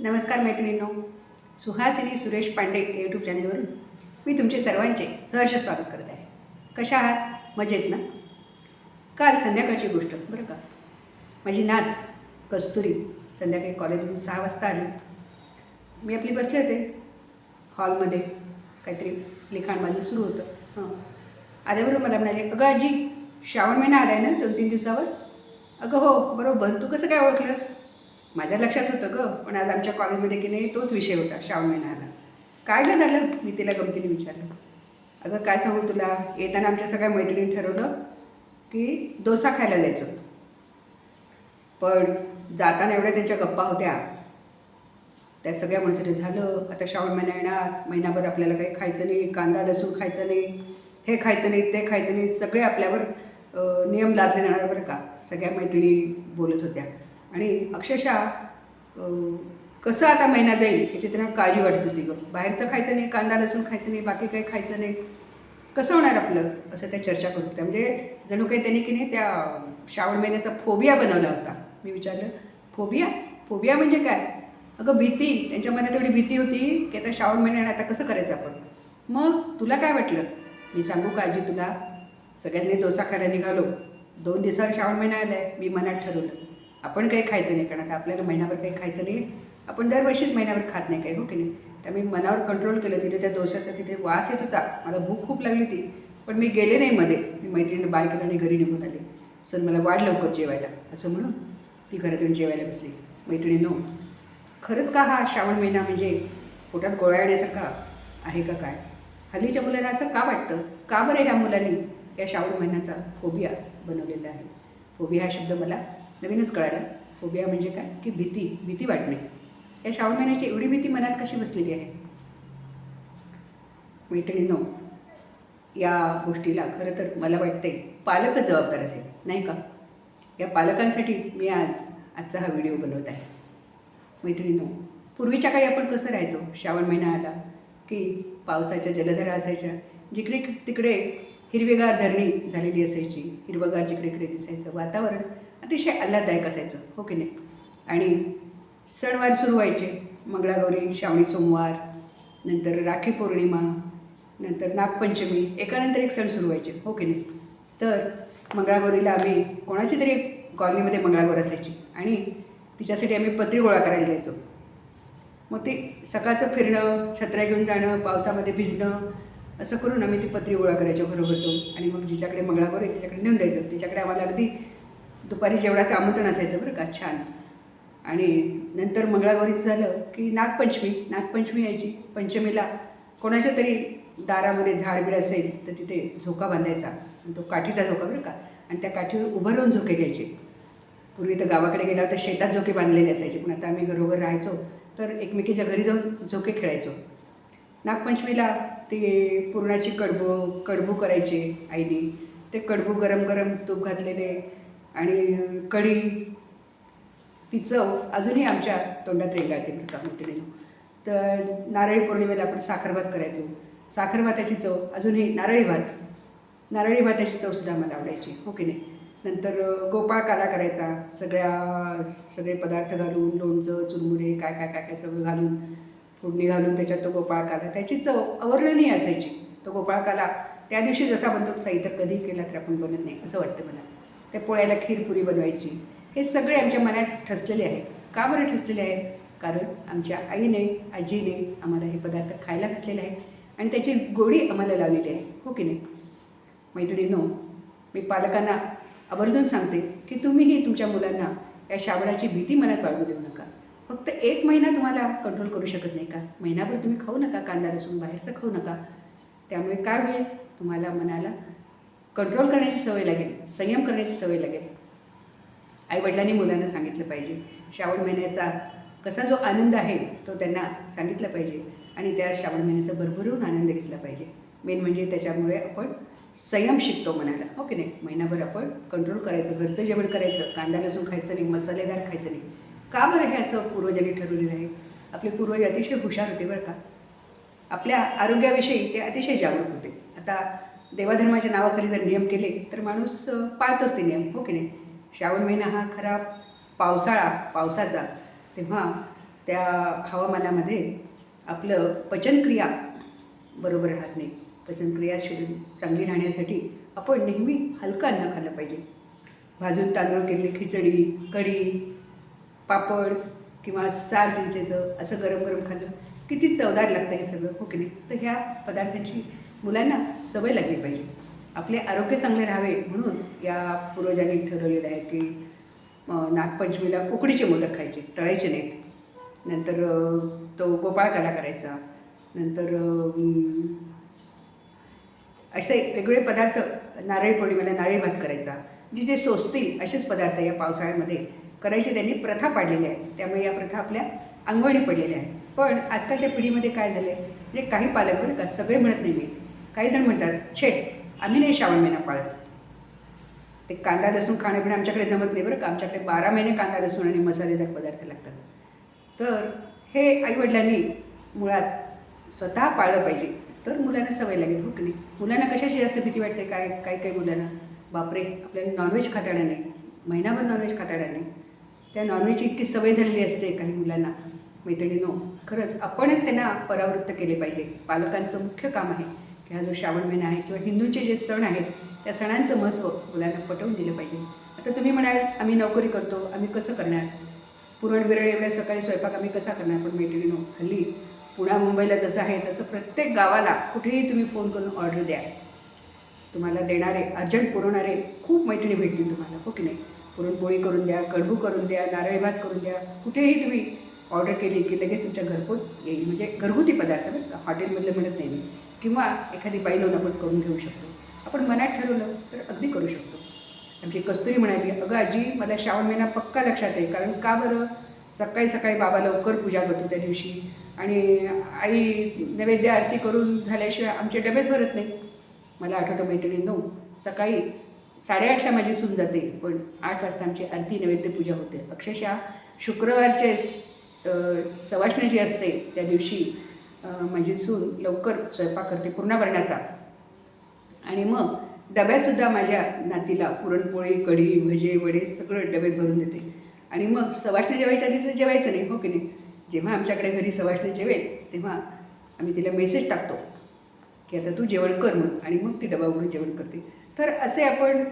नमस्कार मैत्रिणींनो. सुहासिनी सुरेश पांडे यूट्यूब चॅनलवरून मी तुमचे सर्वांचे सहर्ष स्वागत करत आहे. कशा आहात? मजेत ना? काल संध्याकाळची गोष्ट बरं का? माझी नात कस्तुरी संध्याकाळी कॉलेजमधून सहा वाजता आली. मी आपली बसले होते. हॉलमध्ये काहीतरी लिखाण माझं सुरू होतं. हां. आल्याबरोबर मला म्हणाले अगं आजी श्रावण महिना आला आहे ना दोन तीन दिवसावर? अगं हो बरोबर. तू कसं काय ओळखलंस? माझ्या लक्षात होतं गं पण आज आमच्या कॉलेजमध्ये की नाही तोच विषय होता श्रावण महिना काय गं झालं मी तिला गमतीने विचारलं. अगं काय सांगू तुला? येताना आमच्या सगळ्या मैत्रिणी ठरवलं की डोसा खायला जायचं. पण जाताना एवढ्या त्यांच्या गप्पा होत्या. त्या सगळ्या म्हणजे झालं आता श्रावण महिना येणार. महिनाभर आपल्याला काही खायचं नाही कांदा लसूण खायचं नाही हे खायचं नाही ते खायचं नाही. सगळे आपल्यावर नियम लादले जाणार बरं का? सगळ्या मैत्रिणी बोलत होत्या. आणि अक्षरशः कसं आता महिना जाईल याची त्यांना काळजी वाटत होती गं. बाहेरचं खायचं नाही कांदा लसूण खायचं नाही बाकी काही खायचं नाही. कसं होणार आपलं? असं त्या चर्चा करत होत्या. म्हणजे जणू काही त्यांनी की नाही त्या श्रावण महिन्याचा फोबिया बनवला होता. मी विचारलं फोबिया? फोबिया म्हणजे काय? अगं भीती. त्यांच्या मनात एवढी भीती होती की आता श्रावण महिन्याने आता कसं करायचं आपण? मग तुला काय वाटलं? मी सांगू का आजी तुला. सगळ्यांनी डोसा खायला निघालो. दोन दिवसावर श्रावण महिना आला आहे मी मनात ठरवलं. आपण काही खायचं नाही कारण आता आपल्याला महिनाभर काही खायचं नाही आपण दरवर्षीच महिनाभर खात नाही काही हो की नाही? त्यामुळे मनावर कंट्रोल केलं तिथे त्या दोशाचा तिथे वास येत होता. मला भूक खूप लागली होती. पण मी गेले नाही मध्ये. मी मैत्रिणीने बाय केलं आणि घरी निघून आले. सर मला वाढ लवकर जेवायला. असं म्हणून ती घरात येऊन जेवायला बसली. मैत्रिणीनो खरंच का हा श्रावण महिना म्हणजे पोटात गोळ्या येण्यासारखा आहे का काय? हल्लीच्या मुलांना असं का वाटतं? का बरं ह्या मुलांनी या श्रावण महिन्याचा फोबिया बनवलेला आहे? फोबिया हा शब्द मला नवीनच कळाला. फोबिया म्हणजे काय? की भीती भीती वाटणे. या श्रावण महिन्याची एवढी भीती मनात कशी बसलेली आहे? मैत्रिणीनो या गोष्टीला खरं तर मला वाटते पालकच जबाबदार असेल नाही का? या पालकांसाठीच मी आज आजचा हा व्हिडिओ बनवत आहे. मैत्रिणीनो पूर्वीच्या काळी आपण कसं राहायचो? श्रावण महिना आला की पावसाच्या जलधारा असायच्या. जिकडे तिकडे हिरवेगार धरणी झालेली असायची. हिरवगार जिकडे इकडे दिसायचं वातावरण. अतिशय आल्हाददायक असायचं हो की नाही? आणि सणवार सुरू व्हायचे. मंगळागौरी श्रावणी सोमवार नंतर राखी पौर्णिमा नंतर नागपंचमी एकानंतर एक सण सुरू व्हायचे हो की नाही? तर मंगळागौरीला आम्ही कोणाची तरी कॉलनीमध्ये मंगळागौर असायची आणि तिच्यासाठी आम्ही पत्री गोळा करायला जायचो. मग ते सकाळचं फिरणं छत्र्या घेऊन जाणं पावसामध्ये भिजणं असं करून आम्ही ती पत्री गोळा करायचो घरोघर जाऊन आणि मग जिच्याकडे मंगळागौर आहे तिच्याकडे नेऊन द्यायचं. तिच्याकडे आम्हाला अगदी दुपारी जेवणाचं आमंत्रण असायचं बरं का छान. आणि नंतर मंगळागौरीचं झालं की नागपंचमी नागपंचमी यायची. पंचमीला कोणाच्या तरी दारामध्ये झाडबीड असेल तर तिथे झोका बांधायचा. आणि तो काठीचा झोका बरं का. आणि त्या काठीवर उभं राहून झोके घ्यायचे. पूर्वी तर गावाकडे गेल्यावर तर शेतात झोके बांधलेले असायचे. पण आता आम्ही घरोघर राहायचो तर एकमेकीच्या घरी जाऊन झोके खेळायचो. नागपंचमीला ते पुरणाची कडबू कडबू करायचे आईने. ते कडबू गरम गरम तूप घातलेले आणि कढी ती चव अजूनही आमच्या तोंडात रेंगाळते बरं का मैत्रिणीनं तर नारळी पौर्णिमेला आपण साखरभात करायचो. साखरभाताची चव अजूनही नारळी भात नारळी भाताची चवसुद्धा मला आवडायची हो की नाही? नंतर गोपाळ काला करायचा सगळ्या सगळे पदार्थ घालून लोणचं चुरमुरे काय काय काय काय सगळं घालून. फोडणी घालून त्याच्यात तो गोपाळ काला त्याची चव अवर्णनीय असायची. तो गोपाळ काला त्या दिवशी जसा बनतो तसा इतर कधी केला तर आपण बनत नाही असं वाटतं मला. त्या पोळ्याला खीरपुरी बनवायची. हे सगळे आमच्या मनात ठसलेले आहेत. का बरं ठसलेले आहेत? कारण आमच्या आईने आजीने आम्हाला हे पदार्थ खायला घातलेले आहेत आणि त्याची गोडी आम्हाला लावलेली आहे. हो की नाही? मैत्रिणींनो मी पालकांना आवर्जून सांगते की तुम्हीही तुमच्या मुलांना या श्रावणाची भीती मनात बाळगू देऊ नका. फक्त एक महिना तुम्हाला कंट्रोल करू शकत नाही का? महिनाभर तुम्ही खाऊ नका कांदा लसूण बाहेरचं खाऊ नका. त्यामुळे काय होईल? तुम्हाला मनाला कंट्रोल करण्याची सवय लागेल संयम करण्याची सवय लागेल. आईवडिलांनी मुलांना सांगितलं पाहिजे श्रावण महिन्याचा कसा जो आनंद आहे तो त्यांना सांगितला पाहिजे आणि त्या श्रावण महिन्याचा भरभरून आनंद घेतला पाहिजे. मेन म्हणजे त्याच्यामुळे आपण संयम शिकतो मनाला हो की नाही? महिनाभर आपण कंट्रोल करायचं घरचं जेवण करायचं कांदा लसूण खायचं नाही मसालेदार खायचं नाही. का बरं हे असं पूर्वजांनी ठरवलेलं आहे? आपले पूर्वज अतिशय हुशार होते बरं का. आपल्या आरोग्याविषयी ते अतिशय जागरूक होते. आता देवाधर्माच्या नावाखाली जर नियम केले तर माणूस पाळतोच ते नियम हो की नाही? श्रावण महिना हा खरा पावसाळा पावसाचा. तेव्हा त्या हवामानामध्ये आपलं पचनक्रिया बरोबर राहत नाही. पचनक्रिया शरीर चांगली राहण्यासाठी आपण नेहमी हलकं अन्न खाल्लं पाहिजे. भाजून तांदूळ केलेली खिचडी कढी पापड किंवा सार चिंचेचं असं गरम गरम खाल्लं किती चवदार लागतं हे सगळं हो की नाही? तर ह्या पदार्थांची मुलांना सवय लागली पाहिजे. आपले आरोग्य चांगले राहावे म्हणून या पूर्वजांनी ठरवलेलं आहे की नागपंचमीला उकडीचे मोदक खायचे तळायचे नाहीत. नंतर तो गोपाळकाला करायचा. नंतर असे वेगवेगळे पदार्थ नारळी पौर्णिमेला नारळी भात करायचा. जे जे सोसतील असेच पदार्थ या पावसाळ्यामध्ये करायची त्यांनी प्रथा पाडलेली आहे. त्यामुळे या प्रथा आपल्या अंगवणी पडलेल्या आहेत. पण आजकालच्या पिढीमध्ये काय झालं आहे म्हणजे काही पालक बरं का सगळे म्हणत नाही मी. काही जण म्हणतात छे आम्ही नाही श्रावण महिना पाळत. ते कांदा लसूण खाणं पण आमच्याकडे जमत नाही बरं का. आमच्याकडे बारा महिने कांदा लसूण आणि मसालेदार पदार्थ लागतात. तर हे आईवडिलांनी मुळात स्वतः पाळलं पाहिजे. तर मुलांना सवय लागेल हो की नाही? मुलांना कशाची जास्त भीती वाटते? काय काही काही मुलांना? बापरे आपल्याला नॉनव्हेज खाता येणार नाही. महिनाभर नॉनव्हेज खाता येणार नाही. त्या नॉनव्हेजची इतकी सवय झालेली असते काही मुलांना. मैत्रिणीनो खरंच आपणच त्यांना परावृत्त केले पाहिजे. पालकांचं मुख्य काम आहे की हा जो श्रावण महिना आहे किंवा हिंदूंचे जे सण आहेत त्या सणांचं महत्त्व मुलांना पटवून दिलं पाहिजे. आता तुम्ही म्हणाल आम्ही नोकरी करतो आम्ही कसं करणार? पुरण बिरण एवढ्या सकाळी स्वयंपाक आम्ही कसा करणार? पण मैत्रिणीनो हल्ली पुण्या मुंबईला जसं आहे तसं प्रत्येक गावाला कुठेही तुम्ही फोन करून ऑर्डर द्या. तुम्हाला देणारे अर्जंट पुरवणारे खूप मैत्रिणी भेटतील तुम्हाला हो की नाही? पुरणपोळी करून द्या कडबू करून द्या नारळी भात करून द्या कुठेही तुम्ही ऑर्डर केली की लगेच तुमच्या घरपोच येईल. म्हणजे घरगुती पदार्थ बरं का. हॉटेलमधलं म्हणत नाही मी. किंवा एखादी बाई लावून आपण करून घेऊ शकतो. आपण मनात ठरवलं तर अगदी करू शकतो. आमची कस्तुरी म्हणाली अगं आजी मला श्रावण महिना पक्का लक्षात आहे. कारण का बरं? सकाळी सकाळी बाबा लवकर पूजा करतो त्या दिवशी. आणि आई नैवेद्य आरती करून झाल्याशिवाय आमचे डबेच भरत नाही. मला आठवतं मैत्रिणींनो सकाळी साडेआठला माझी सून जाते पण आठ वाजता आमची आरती नैवेद्य पूजा होते. अक्षरशः शुक्रवारचे सवाष्ण जी असते त्या दिवशी माझी सून लवकर स्वयंपाक करते पूर्णाभरणाचा. आणि मग डब्यातसुद्धा माझ्या नातीला पुरणपोळी कढी भजे वडे सगळं डब्यात भरून देते. आणि मग सवाष्ण जेवायच्या आधीच जेवायचं नाही हो की नाही? जेव्हा आमच्याकडे घरी सवाष्ण जेवेल तेव्हा आम्ही तिला मेसेज टाकतो की आता तू जेवण कर म्हणून. आणि मग ती डबा उघडून जेवण करते. तर असे आपण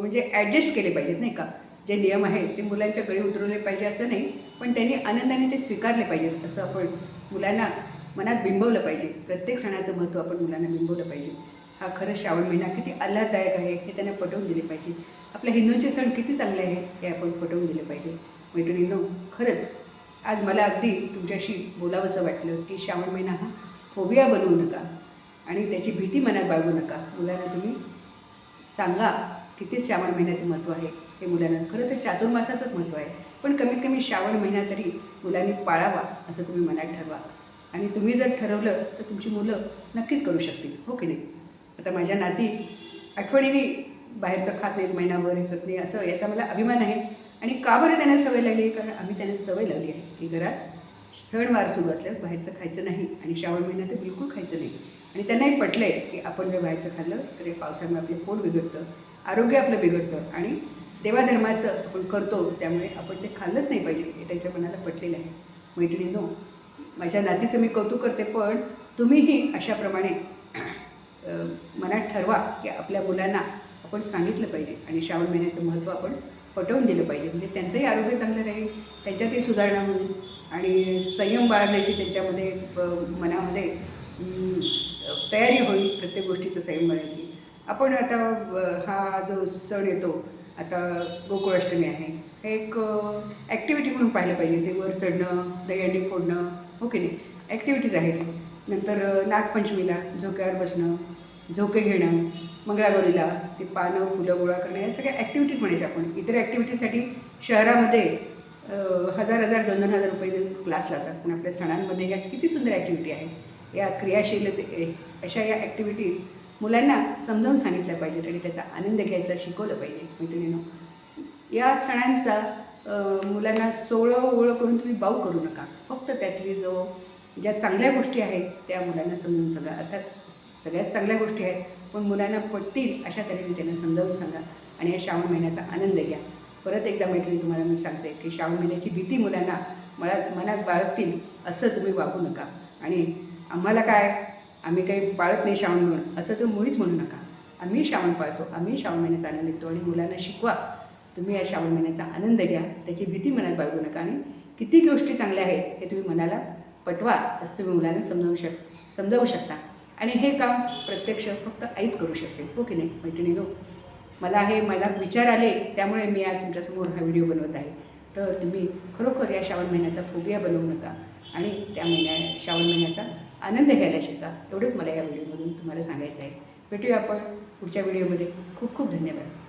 म्हणजे ॲडजस्ट केले पाहिजेत नाही का? जे नियम आहेत ते मुलांच्या गळी उतरवले पाहिजे असं नाही पण त्यांनी आनंदाने ते स्वीकारले पाहिजेत असं आपण मुलांना मनात बिंबवलं पाहिजे. प्रत्येक सणाचं महत्त्व आपण मुलांना बिंबवलं पाहिजे. हा खरंच श्रावण महिना किती आल्हाददायक आहे हे त्यांना पटवून दिले पाहिजे. आपल्या हिंदूंचे सण किती चांगले आहे हे आपण पटवून दिले पाहिजे. मैत्रिणींनो खरंच आज मला अगदी तुमच्याशी बोलावंसं वाटलं की श्रावण महिना हा फोबिया बनवू नका आणि त्याची भीती मनात बाळगू नका. मुलांना तुम्ही सांगा किती श्रावण महिन्याचं महत्त्व आहे? हे मुलांना खरं तर चातुर्मासाचंच महत्त्व आहे. पण कमीत कमी श्रावण महिना तरी मुलांनी पाळावा असं तुम्ही मनात ठरवा. आणि तुम्ही जर ठरवलं तर तुमची मुलं नक्कीच करू शकतील. हो की नाही? आता माझ्या नाती आठवणीने बाहेरचं खात नाहीत महिनाभर हे करत नाही असं याचा मला अभिमान आहे. आणि का बरं त्यांना सवय लागली? कारण आम्ही त्यांना सवय लावली आहे. की घरात सणवार सुरू असल्यास बाहेरचं खायचं नाही आणि श्रावण महिन्यात तर बिलकुल खायचं नाही. आणि त्यांनाही पटलं आहे की आपण जर व्हायचं खाल्लं तर हे पावसामुळे आपलं पोट बिघडतं आरोग्य आपलं बिघडतं आणि देवाधर्माचं आपण करतो त्यामुळे आपण ते खाल्लंच नाही पाहिजे हे त्यांच्या मनाला पटलेलं आहे. मैत्रिणीनो माझ्या नातीचं मी कौतुक करते पण तुम्हीही अशाप्रमाणे मनात ठरवा की आपल्या मुलांना आपण सांगितलं पाहिजे आणि श्रावण महिन्याचं महत्त्व आपण पटवून दिलं पाहिजे. म्हणजे त्यांचंही आरोग्य चांगलं राहील त्यांच्यातही सुधारणा होईल आणि संयम बाळगण्याची त्यांच्यामध्ये मनामध्ये तयारी होईल प्रत्येक गोष्टीचं संयम म्हणायची आपण आता हा जो सण येतो आता गोकुळाष्टमी आहे हे एक ॲक्टिव्हिटी म्हणून पाहिलं पाहिजे. ते वर चढणं दहीहंडी फोडणं हो की नाही? ॲक्टिव्हिटीज आहेत. नंतर नागपंचमीला झोक्यावर बसणं झोके घेणं मंगळागौरीला ते पानं फुलं गोळा करणं या सगळ्या ॲक्टिव्हिटीज म्हणायच्या आपण. इतर ॲक्टिव्हिटीजसाठी शहरामध्ये हजार हजार दोन दोन हजार रुपये देऊन क्लास लावतात. पण आपल्या सणांमध्ये ह्या किती सुंदर ॲक्टिव्हिटी आहे. या क्रियाशीलते अशा या ॲक्टिव्हिटी मुलांना समजावून सांगितल्या पाहिजेत आणि त्याचा आनंद घ्यायचा शिकवलं पाहिजे मैत्रिणीनं. या सणांचा मुलांना सोळं ओळं करून तुम्ही बाऊ करू नका. फक्त त्यातली जो ज्या चांगल्या गोष्टी आहेत त्या मुलांना समजून सांगा. अर्थात सगळ्यात चांगल्या गोष्टी आहेत पण मुलांना पटतील अशा तऱ्हेने त्यांना समजावून सांगा आणि या श्रावण महिन्याचा आनंद घ्या. परत एकदा मैत्रिणी तुम्हाला मी सांगते की श्रावण महिन्याची भीती मुलांना मनात मनात बाळगतील असं तुम्ही वागू नका. आणि आम्हाला काय? आम्ही काही पाळत नाही श्रावण म्हणून असं तर मुळीच म्हणू नका. आम्ही श्रावण पाळतो. आम्ही श्रावण महिन्याचा आनंद घेतो आणि मुलांना शिकवा. तुम्ही या श्रावण महिन्याचा आनंद घ्या. त्याची भीती मनात बाळगू नका आणि किती गोष्टी चांगल्या आहेत हे तुम्ही मनाला पटवा असं तुम्ही मुलांना समजावू शक समजावू शकता. आणि हे काम प्रत्यक्ष फक्त आईच करू शकते. हो की नाही? मैत्रिणी मैत्रिणीनो मला हे मनात विचार आले त्यामुळे मी आज तुमच्यासमोर हा व्हिडिओ बनवत आहे. तर तुम्ही खरोखर या श्रावण महिन्याचा फोबिया बनवू नका. आणि त्या महिन्या श्रावण महिन्याचा आनंद घ्यायला शिका एवढंच मला या व्हिडिओमधून तुम्हाला सांगायचं आहे. भेटूया आपण पुढच्या व्हिडिओमध्ये. खूप खूप धन्यवाद.